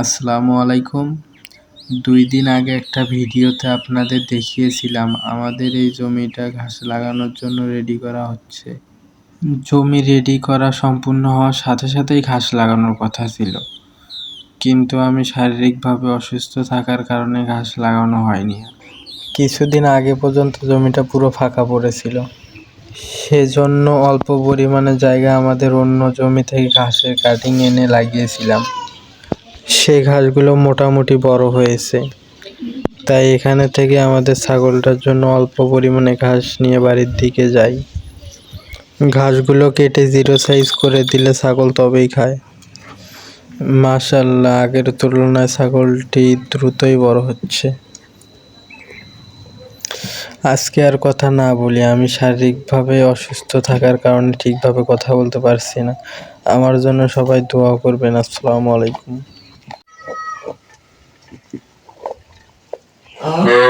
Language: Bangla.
আসসালামু আলাইকুম। দুই দিন আগে একটা ভিডিওতে আপনাদের দেখিয়েছিলাম, আমাদের এই জমিটা ঘাস লাগানোর জন্য রেডি করা হচ্ছে। জমি রেডি করা সম্পূর্ণ হওয়ার সাথে সাথেই ঘাস লাগানোর কথা ছিল। কিন্তু আমি শারীরিকভাবে অসুস্থ থাকার কারণে ঘাস লাগানো হয়নি। কিছুদিন আগে পর্যন্ত জমিটা পুরো ফাঁকা পড়েছিল। সেজন্য অল্প পরিমাণে জায়গা আমাদের অন্য জমি থেকে ঘাসের কাটিং এনে লাগিয়েছিলাম। সেই ঘাসগুলো মোটামুটি বড় হয়েছে। তাই এখানে থেকে আমাদের ছাগলটার জন্য অল্প পরিমাণে ঘাস নিয়ে বাড়ির দিকে যাই। ঘাসগুলো কেটে জিরো সাইজ করে দিলে ছাগল তবেই খায়। মাশাল্লাহ আগের তুলনায় ছাগলটি দ্রুতই বড় হচ্ছে। আজকে আর কথা না বলি, আমি শারীরিকভাবে অসুস্থ থাকার কারণে ঠিকভাবে কথা বলতে পারছি না। আমার জন্য সবাই দোয়া করবেন। আসসালামু আলাইকুম। Thank mm -hmm. you.